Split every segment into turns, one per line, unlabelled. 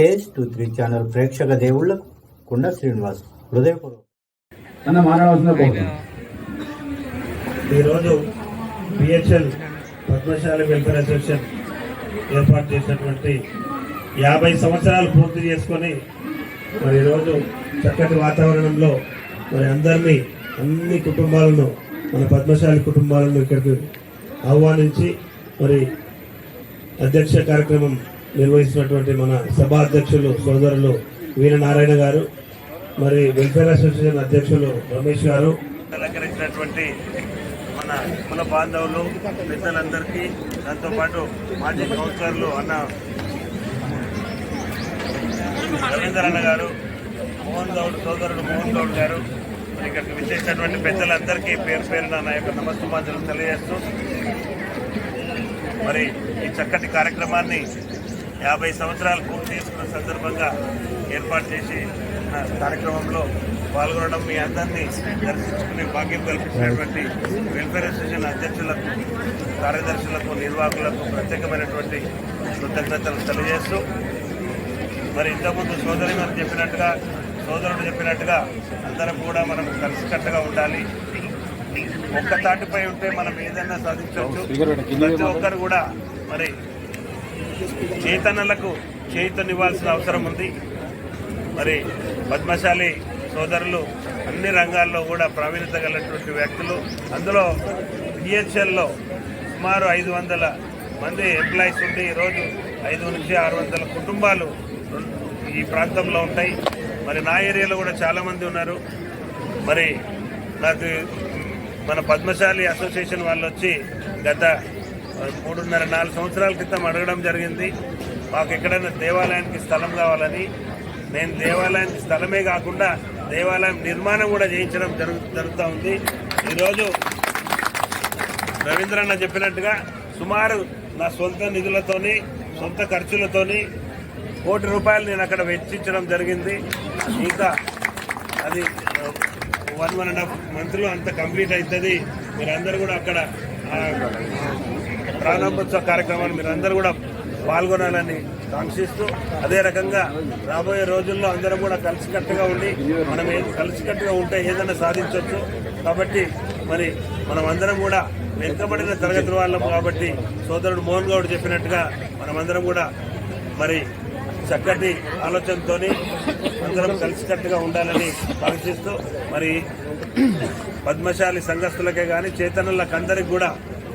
KS two three channel ప్రేక్షక దేవుళ్ళకు కుండ శ్రీనివాస్ హృదయపూర్వక
ఈరోజు బిహెచ్ఎల్ పద్మశాలి వెల్ఫేర్ అసోసియేషన్ ఏర్పాటు చేసినటువంటి యాభై సంవత్సరాలు పూర్తి చేసుకొని మరి ఈరోజు చక్కటి వాతావరణంలో మరి అందరినీ అన్ని కుటుంబాలను మన పద్మశాలి కుటుంబాలను ఇక్కడికి ఆహ్వానించి మరి అధ్యక్ష కార్యక్రమం నిర్వహిస్తున్నటువంటి మన సభా అధ్యక్షులు సోదరులు వీరనారాయణ గారు మరి వెల్ఫేర్ అసోసియేషన్ అధ్యక్షులు రమేష్ గారు. అలంకరించినటువంటి మన కుల బాంధవులు పెద్దలందరికీ దాంతోపాటు మాజీ కౌన్సిలర్లు అన్న రవీందర్ అన్న గారు మోహన్ గౌడ్ సోదరుడు మోహన్ గౌడ్ గారు ఇక్కడికి విచ్చేసినటువంటి పెద్దలందరికీ పేరు పేరున నా యొక్క నమస్తమాజలు తెలియజేస్తూ మరి ఈ చక్కటి కార్యక్రమాన్ని యాభై సంవత్సరాలు పూర్తి చేసుకున్న సందర్భంగా ఏర్పాటు చేసి కార్యక్రమంలో పాల్గొనడం మీ అందరినీ దర్శించుకునే భాగ్యం కల్పించినటువంటి వెల్ఫేర్ అసోసియేషన్ అధ్యక్షులకు కార్యదర్శులకు నిర్వాహకులకు ప్రత్యేకమైనటువంటి కృతజ్ఞతలు తెలియజేస్తూ మరి ఇంతకుముందు సోదరి గారు చెప్పినట్టుగా సోదరుడు చెప్పినట్టుగా అందరం కూడా మనం కలిసికట్టుగా ఉండాలి. ఒక్క తాటిపై ఉంటే మనం ఏదైనా సాధించవచ్చు. ప్రతి ఒక్కరు కూడా మరి చైతన్యులకు చైతన్యవ్వాల్సిన అవసరం ఉంది. మరి పద్మశాలి సోదరులు అన్ని రంగాల్లో కూడా ప్రావీణ్యత కలిగినటువంటి వ్యక్తులు. అందులో బిహెచ్ఎల్లో సుమారు ఐదు వందల మంది ఎంప్లాయీస్ ఉండి ఈరోజు ఐదు నుంచి ఆరు వందల కుటుంబాలు ఈ ప్రాంతంలో ఉంటాయి. మరి నా ఏరియాలో కూడా చాలామంది ఉన్నారు. మరి నాకు మన పద్మశాలి అసోసియేషన్ వాళ్ళు వచ్చి గత మూడున్నర నాలుగు సంవత్సరాల క్రితం అడగడం జరిగింది. మాకు ఎక్కడైనా దేవాలయానికి స్థలం కావాలని. నేను దేవాలయానికి స్థలమే కాకుండా దేవాలయం నిర్మాణం కూడా చేయించడం జరుగు జరుగుతూ ఉంది. ఈరోజు రవీంద్రన్న చెప్పినట్టుగా సుమారు నా సొంత నిధులతోని సొంత ఖర్చులతోని కోటి రూపాయలు నేను అక్కడ వెచ్చించడం జరిగింది. ఇంకా అది వన్ వన్ అండ్ హాఫ్ మంత్లో అంత కంప్లీట్ అవుతుంది. మీరందరూ కూడా అక్కడ ప్రారంభోత్సవ కార్యక్రమాన్ని మీరందరూ కూడా పాల్గొనాలని కాంక్షిస్తూ అదే రకంగా రాబోయే రోజుల్లో అందరం కూడా కలిసికట్టుగా ఉండి మనం కలిసికట్టుగా ఉంటే ఏదైనా సాధించవచ్చు కాబట్టి మరి మనం అందరం కూడా వెనుకబడిన తరగతి వాళ్ళం కాబట్టి సోదరుడు మోహన్ గౌడ్ చెప్పినట్టుగా మనమందరం కూడా మరి చక్కటి ఆలోచనతో అందరం కలిసికట్టుగా ఉండాలని కాంక్షిస్తూ మరి పద్మశాలి సంఘస్థులకే కానీ చైతన్యులకు అందరికి కూడా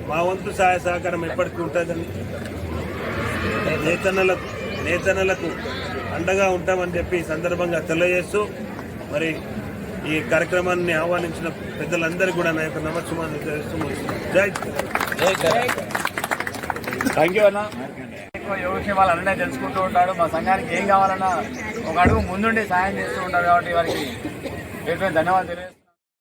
మా వంతు సహాయ సహకారం ఎప్పటికీ ఉంటుందని నేతన్నలకు నేతన్నలకు అండగా ఉంటామని చెప్పి ఈ సందర్భంగా తెలియజేస్తూ మరి ఈ కార్యక్రమాన్ని ఆహ్వానించిన పెద్దలందరికీ కూడా నా యొక్క నమస్కారం తెలియజేస్తూ ముగిస్తున్నాను. జై
థ్యాంక్ యూ అన్న.
ఎక్కువ యోగ విషయాలు అన్నీ తెలుసుకుంటూ ఉంటాడు. మా సంఘానికి ఏం కావాలన్నా ఒక అడుగు ముందుండి సాయం చేస్తూ ఉంటాడు కాబట్టి వారికి ధన్యవాదాలు తెలియజేస్తాను